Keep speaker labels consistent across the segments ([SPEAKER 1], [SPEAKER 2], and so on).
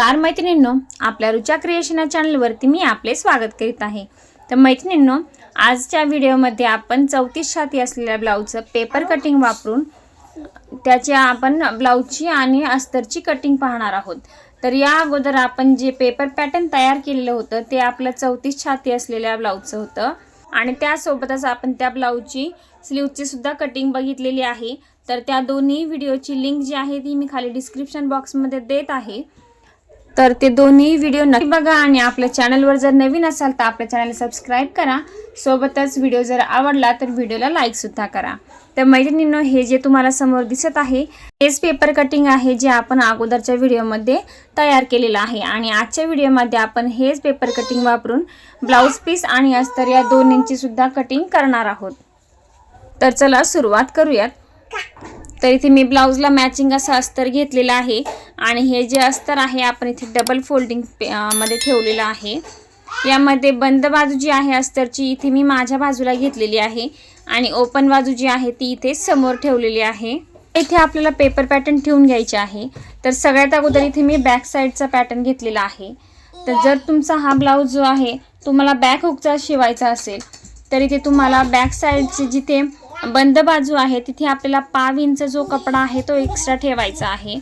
[SPEAKER 1] नमस्कार मैत्रिणींनो आपल्या रुचा क्रिएशन या चॅनलवरती मी आपले स्वागत करीत आहे. तर मैत्रिणींनो आजच्या व्हिडिओमध्ये आपण चौतीस छाती असलेल्या ब्लाऊजचं पेपर कटिंग वापरून त्याच्या आपण ब्लाऊजची आणि अस्तरची कटिंग पाहणार आहोत. तर या अगोदर आपण जे पेपर पॅटर्न तयार केलेलं होतं ते आपलं चौतीस छाती असलेल्या ब्लाऊजचं होतं. आणि त्यासोबतच आपण त्या ब्लाऊजची स्लीवची सुद्धा कटिंग बघितलेली आहे. तर त्या दोन्ही व्हिडिओची लिंक जी आहे ती मी खाली डिस्क्रिप्शन बॉक्समध्ये देत आहे. तर ते दोन्ही व्हिडिओ नक्की बघा आणि आपल्या चॅनलवर जर नवीन असाल तर आपल्या चॅनल सबस्क्राईब करा. सोबतच व्हिडिओ जर आवडला तर व्हिडिओला लाईकसुद्धा करा. तर मैत्रिणींनो हे जे तुम्हाला समोर दिसत आहे हेच पेपर कटिंग आहे जे आपण अगोदरच्या व्हिडिओमध्ये तयार केलेलं आहे. आणि आजच्या व्हिडिओमध्ये आपण हेच पेपर कटिंग वापरून ब्लाऊज पीस आणि अस्तर या दोन्हींची सुद्धा कटिंग करणार आहोत. तर चला सुरुवात करूयात. तर इथे मी ब्लाऊजला मॅचिंग असं अस्तर घेतलेलं आहे. आणि हे जे अस्तर आहे आपण इथे डबल फोल्डिंगमध्ये ठेवलेलं आहे. यामध्ये बंद बाजू जी आहे अस्तरची इथे मी माझ्या बाजूला घेतलेली आहे. आणि ओपन बाजू जी आहे ती इथे समोर ठेवलेली आहे. इथे आपल्याला पेपर पॅटर्न ठेवून घ्यायचे आहे. तर सगळ्यात अगोदर इथे मी बॅक साईडचा पॅटर्न घेतलेला आहे. तर जर तुमचा हा ब्लाऊज जो आहे तुम्हाला बॅक हुकचा शिवायचा असेल तर इथे तुम्हाला बॅक साईडची जिथे बंद बाजू आहे तिथे आपल्याला पाव इंच जो कपडा आहे तो एक्स्ट्रा ठेवायचा आहे.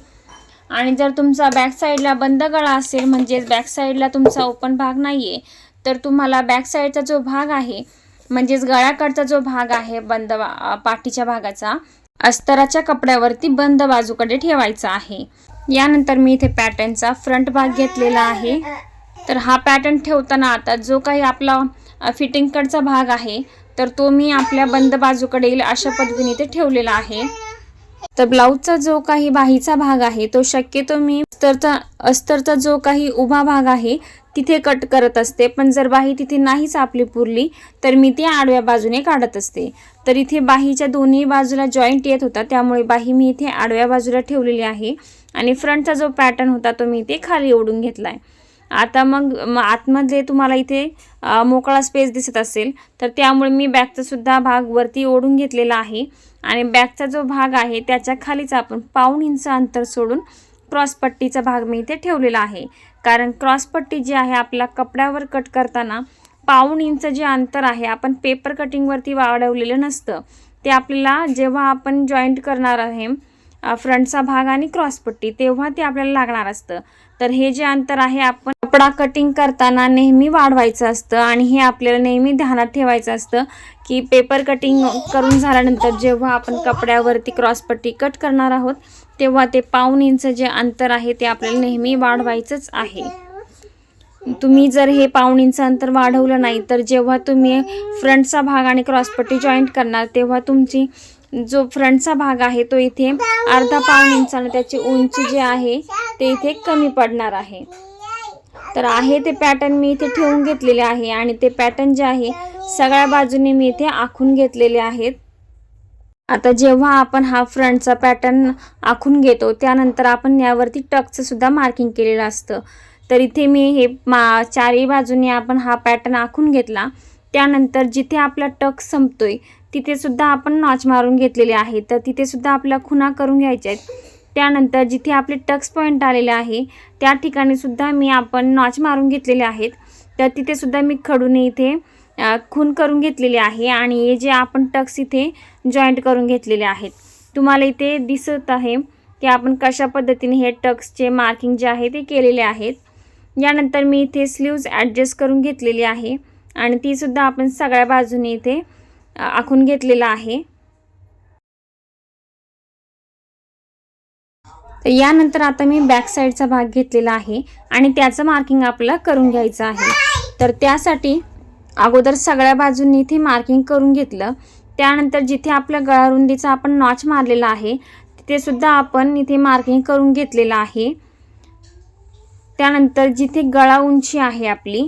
[SPEAKER 1] आणि जर तुमचा बॅक साईडला बंद गळा असेल म्हणजेच बॅक साईडला तुमचा ओपन भाग नाही आहे तर तुम्हाला बॅक साईडचा जो भाग आहे म्हणजेच गळ्याकडचा जो भाग आहे बंद पाठीच्या भागाचा अस्तराच्या कपड्यावरती बंद बाजूकडे ठेवायचा आहे. यानंतर मी इथे पॅटर्नचा फ्रंट भाग घेतलेला आहे. तर हा पॅटर्न ठेवताना आता जो काही आपला फिटिंगकडचा भाग आहे तर तो मी आपल्या बंद बाजूकडे येईल अशा पद्धतीने इथे ठेवलेला आहे. तर ब्लाऊजचा जो काही बाहीचा भाग आहे तो शक्यतो मी अस्तरचा अस्तरचा जो काही उभा भाग आहे तिथे कट करत असते. पण जर बाही तिथे नाहीच आपली पुरली तर मी ती आडव्या बाजूने काढत असते. तर इथे बाहीच्या दोन्ही बाजूला जॉईंट येत होता त्यामुळे बाही मी इथे आडव्या बाजूला ठेवलेली आहे. आणि फ्रंटचा जो पॅटर्न होता तो मी इथे खाली ओढून घेतला आहे आता मग आतमध्ये तुम्हाला इथे मोकळा स्पेस दिसत असेल तर त्यामुळे मी बॅगचासुद्धा भाग वरती ओढून घेतलेला आहे. आणि बॅगचा जो भाग आहे त्याच्या खालीच आपण पाऊण इंच अंतर सोडून क्रॉसपट्टीचा भाग मी इथे ठेवलेला आहे. कारण क्रॉसपट्टी जी आहे आपल्या कपड्यावर कट करताना पाऊण इंच जे अंतर आहे आपण पेपर कटिंगवरती वाढवलेलं नसतं. ते आपल्याला जेव्हा आपण जॉईंट करणार आहे फ्रंटचा भाग आणि क्रॉसपट्टी तेव्हा ते आपल्याला लागणार असतं. तर हे जे अंतर आहे आपण कपडा कटिंग करताना नेहमी वाढवायचं असतं आणि हे आपल्याला नेहमी ध्यानात ठेवायचं असतं की पेपर कटिंग करून झाल्यानंतर जेव्हा आपण कपड्यावरती क्रॉसपट्टी कट करणार आहोत तेव्हा ते पाऊन इंच जे अंतर आहे ते आपल्याला नेहमी वाढवायचंच आहे. तुम्ही जर हे पाऊण इंच अंतर वाढवलं नाही तर जेव्हा तुम्ही फ्रंटचा भाग आणि क्रॉसपट्टी जॉईंट करणार तेव्हा तुमची जो फ्रंटचा भाग आहे तो इथे अर्धा पाऊण आणि त्याची उंची जी आहे ते इथे कमी पडणार आहे. तर आहे ते पॅटर्न मी इथे ठेवून घेतलेले आहे आणि ते पॅटर्न जे आहे सगळ्या बाजूने मी इथे आखून घेतलेले आहेत. आता जेव्हा आपण हा फ्रंटचा पॅटर्न आखून घेतो त्यानंतर आपण यावरती टकचं सुद्धा मार्किंग केलेलं असतं. तर इथे मी हे मा चारही बाजूने आपण हा पॅटर्न आखून घेतला. त्यानंतर जिथे आपला टक संपतोय आहे तिथेसुद्धा आपण नॉच मारून घेतलेले आहे. तर तिथेसुद्धा आपल्या खुणा करून घ्यायच्या आहेत. त्यानंतर जिथे आपले टक्स पॉईंट आलेले आहे त्या ठिकाणी सुद्धा मी आपण नॉच मारून घेतलेले आहेत. तर तिथे सुद्धा मी खडूने इथे खून करून घेतलेली आहे आणि हे जे आपण टक्स इथे जॉईंट करून घेतलेले आहेत. तुम्हाला इथे दिसत आहे की आपण कशा पद्धतीने हे टक्सचे मार्किंग जे आहे ते केलेले आहेत. यानंतर मी इथे स्लीव्ज ॲडजस्ट करून घेतलेली आहे आणि तीसुद्धा आपण सगळ्या बाजूने इथे आखून घेतलेलं आहे. तर यानंतर आता मी बॅक साईडचा भाग घेतलेला आहे आणि त्याचं मार्किंग आपल्याला करून घ्यायचं आहे. तर त्यासाठी अगोदर सगळ्या बाजूंनी इथे मार्किंग करून घेतलं. त्यानंतर जिथे आपल्या गळारुंदीचा आपण नॉच मारलेला आहे तिथे सुद्धा आपण इथे मार्किंग करून घेतलेलं आहे. त्यानंतर जिथे गळा उंची आहे आपली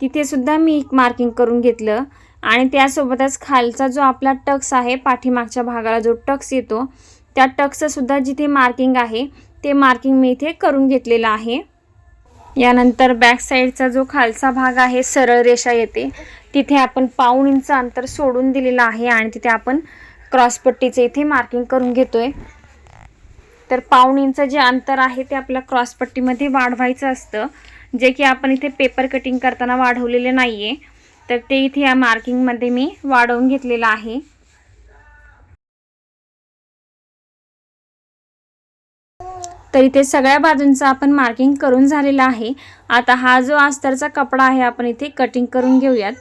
[SPEAKER 1] तिथेसुद्धा मी एक मार्किंग करून घेतलं. आणि त्यासोबतच खालचा जो आपला टक्स आहे पाठीमागच्या भागाला जो टक्स येतो त्या टकचंसुद्धा जिथे मार्किंग आहे ते मार्किंग मी इथे करून घेतलेलं आहे. यानंतर बॅक साईडचा जो खालचा भाग आहे सरळ रेषा येते. तिथे आपण पाऊण इंच अंतर सोडून दिलेलं आहे आणि तिथे आपण क्रॉसपट्टीचं इथे मार्किंग करून घेतोय. तर पाऊण इंच जे अंतर आहे ते आपल्या क्रॉसपट्टीमध्ये वाढवायचं असतं. जे की आपण इथे पेपर कटिंग करताना वाढवलेले नाही आहे तर ते इथे या मार्किंगमध्ये मी वाढवून घेतलेलं आहे. तर इथे सगळ्या बाजूंचं आपण मार्किंग करून झालेलं आहे. आता हा जो अस्तरचा कपडा आहे आपण इथे कटिंग करून घेऊयात.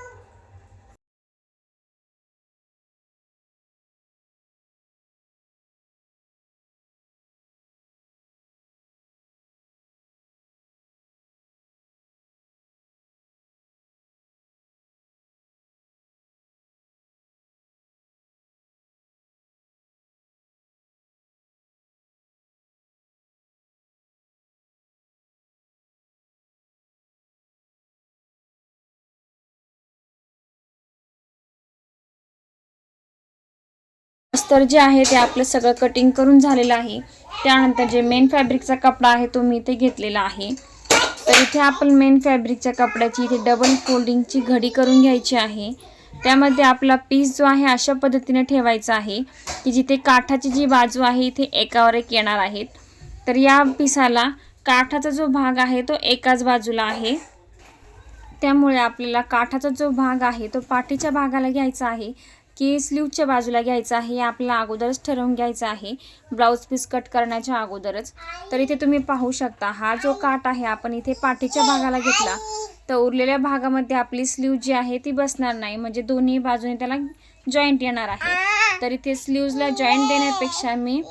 [SPEAKER 1] अस्तर जे आहे ते आपलं सगळं कटिंग करून झालेलं आहे. त्यानंतर जे मेन फॅब्रिकचा कपडा आहे तो मी इथे घेतलेला आहे. तर इथे आपण मेन फॅब्रिकच्या कपड्याची इथे डबल फोल्डिंगची घडी करून घ्यायची आहे. त्यामध्ये आपला पीस जो आहे अशा पद्धतीने ठेवायचा आहे की जिथे काठाची जी बाजू आहे इथे एकावर एक येणार आहेत तर या पिसाला काठाचा जो भाग आहे तो एकाच बाजूला आहे. त्यामुळे आपल्याला काठाचा जो भाग आहे तो पाठीच्या भागाला घ्यायचा आहे. की स्लीवच्या बाजूला घ्यायचं आहे हे आपल्याला अगोदरच ठरवून घ्यायचं आहे. ब्लाऊज पीस कट करण्याच्या अगोदरच. तर इथे तुम्ही पाहू शकता हा जो काठ आहे आपण इथे पाठीच्या भागाला घेतला. तर उरलेल्या भागामध्ये आपली स्लीव जी आहे ती बसणार नाही. म्हणजे दोन्ही बाजूने त्याला जॉईंट येणार आहे. तर इथे स्लीव्जला जॉईंट देण्यापेक्षा मी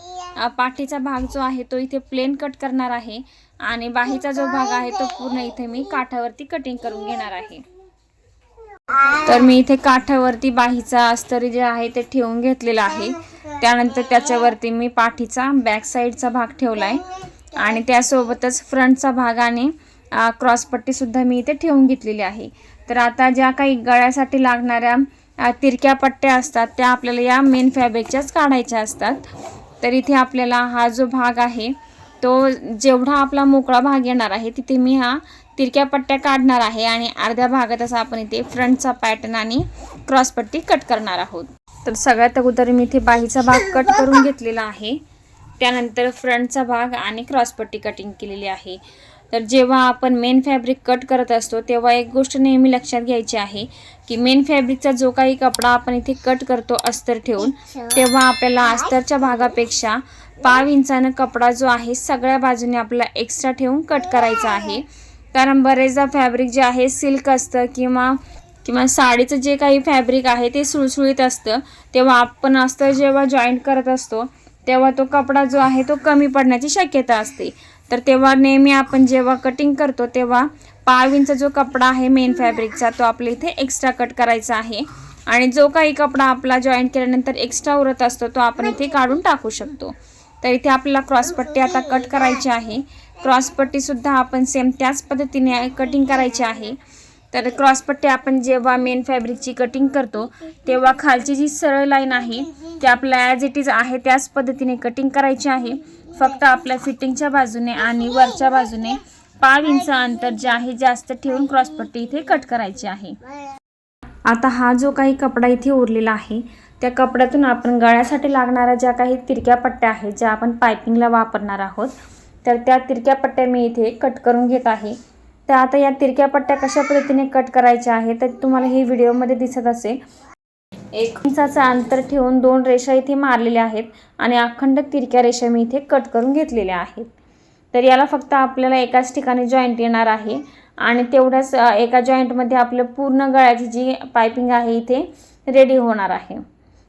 [SPEAKER 1] पाठीचा भाग जो आहे तो इथे प्लेन कट करणार आहे. आणि बाहीचा जो भाग आहे तो पूर्ण इथे मी काठावरती कटिंग करून घेणार आहे. तर मी इथे काठावरती बाहीचा अस्तरी जे आहे ते ठेवून घेतलेला आहे. त्यानंतर त्याच्यावरती मी पाठीचा बॅक साईडचा भाग आहे आणि त्यासोबतच फ्रंटचा भाग आणि क्रॉसपट्टीसुद्धा मी इथे ठेवून घेतलेली आहे. तर आता ज्या काही गळ्यासाठी लागणाऱ्या तिरक्या पट्ट्या असतात त्या आपल्याला या मेन फॅब्रिकच्याच काढायच्या असतात. तर इथे आपल्याला हा जो भाग आहे तो जेवढा आपला मोकळा भाग येणार आहे तिथे मी हा तिरक्या पट्ट्या काढणार आहे आणि अर्ध्या भागात असा आपण इथे फ्रंटचा पॅटर्न आणि क्रॉसपट्टी कट करणार आहोत. तर सगळ्यात अगोदर मी इथे बाहीचा भाग कट करून घेतलेला आहे. त्यानंतर फ्रंटचा भाग आणि क्रॉसपट्टी कटिंग केलेली आहे. तर जेव्हा आपण मेन फॅब्रिक कट करत असतो तेव्हा एक गोष्ट नेहमी लक्षात घ्यायची आहे की मेन फॅब्रिकचा जो काही कपडा आपण इथे कट करतो अस्तर ठेवून तेव्हा आपल्याला अस्तरच्या भागापेक्षा पाव इंचानं कपडा जो आहे सगळ्या बाजूने आपल्याला एक्स्ट्रा ठेवून कट करायचा आहे. कारण बरेचदा फॅब्रिक जे आहे सिल्क असतं किंवा किंवा साडीचं जे काही फॅब्रिक आहे ते सुळसुळीत असतं. तेव्हा आपण अस्तर जेव्हा जॉईंट करत असतो तेव्हा तो कपडा जो आहे तो कमी पडण्याची शक्यता असते. तर तेव्हा नेहमी आपण जेव्हा कटिंग करतो तेव्हा पाव इंच जो कपडा आहे मेन फॅब्रिकचा तो आपल्या इथे एक्स्ट्रा कट करायचा आहे. आणि जो काही कपडा आपला जॉईंट केल्यानंतर एक्स्ट्रा उरत असतो तो आपण इथे काढून टाकू शकतो. तर इथे आपल्याला क्रॉसपट्टी आता कट करायची आहे. क्रॉसपट्टीसुद्धा आपण सेम त्याच पद्धतीने कटिंग करायची आहे. तर क्रॉसपट्टी आपण जेव्हा मेन फॅब्रिकची कटिंग करतो तेव्हा खालची जी सरळ लाईन आहे ती आपल्या ॲज इट इज आहे त्याच पद्धतीने कटिंग करायची आहे. फक्त आपल्या फिटिंगच्या बाजूने आणि वरच्या बाजूने पाव इंच अंतर जे आहे जास्त ठेवून क्रॉसपट्टी इथे कट करायची आहे. आता हा जो काही कपडा इथे उरलेला आहे त्या कपड्यातून आपण गळ्यासाठी लागणाऱ्या ज्या काही तिरक्या पट्ट्या आहेत ज्या आपण पायपिंगला वापरणार आहोत तर त्या तिरक्या पट्ट्या मी इथे कट करून घेत आहे. तर आता या तिरक्या पट्ट्या कशा पद्धतीने कट करायच्या आहे तर तुम्हाला हे व्हिडिओमध्ये दिसत असेल. एक इंचाचं अंतर ठेवून दोन रेषा इथे मारलेल्या आहेत आणि अखंड तिरक्या रेषा मी इथे कट करून घेतलेल्या आहेत. तर याला फक्त आपल्याला एकाच ठिकाणी जॉईंट येणार आहे आणि तेवढ्याच एका जॉईंटमध्ये आपलं पूर्ण गळ्याची जी पायपिंग आहे इथे रेडी होणार आहे.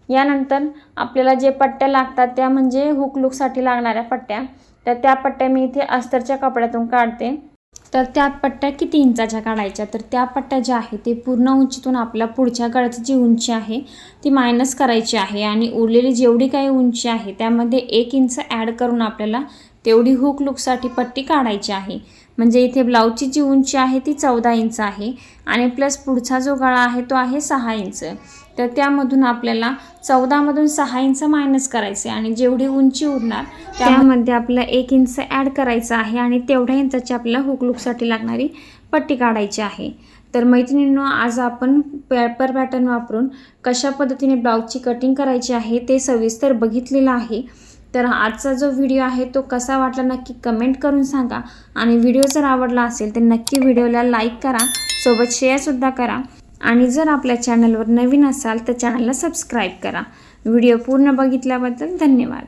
[SPEAKER 1] यानंतर आपल्याला जे पट्ट्या लागतात त्या म्हणजे हुक लुकसाठी लागणाऱ्या पट्ट्या. तर त्या पट्ट्या मी इथे अस्तरच्या कपड्यातून काढते. तर त्या पट्ट्या किती इंचाच्या काढायच्या? तर त्या पट्ट्या ज्या आहेत ते पूर्ण उंचीतून आपल्या पुढच्या गळ्याची जी उंची आहे ती मायनस करायची आहे आणि उरलेली जेवढी काही उंची आहे त्यामध्ये एक इंच ॲड करून आपल्याला तेवढी हुक लुकसाठी पट्टी काढायची आहे. म्हणजे इथे ब्लाऊजची जी उंची आहे ती चौदा इंच आहे आणि प्लस पुढचा जो गळा आहे तो आहे सहा इंच. तर त्यामधून आपल्याला चौदामधून सहा इंच मायनस करायचे आणि जेवढी उंची उरणार त्यामध्ये आपल्याला एक इंच ॲड करायचं आहे आणि तेवढ्या इंचाची आपल्याला हुकलुकसाठी लागणारी पट्टी काढायची आहे. तर मैत्रिणींनो आज आपण पेपर पॅटर्न वापरून कशा पद्धतीने ब्लाऊजची कटिंग करायची आहे ते सविस्तर बघितलेलं आहे. तर आजचा जो व्हिडिओ आहे तो कसा वाटला नक्की कमेंट करून सांगा. आणि व्हिडिओ जर आवडला असेल तर नक्की व्हिडिओला लाईक करा सोबत शेअरसुद्धा करा. आणि जर आपल्या चॅनलवर नवीन असाल तर चॅनलला सबस्क्राईब करा. व्हिडिओ पूर्ण बघितल्याबद्दल धन्यवाद.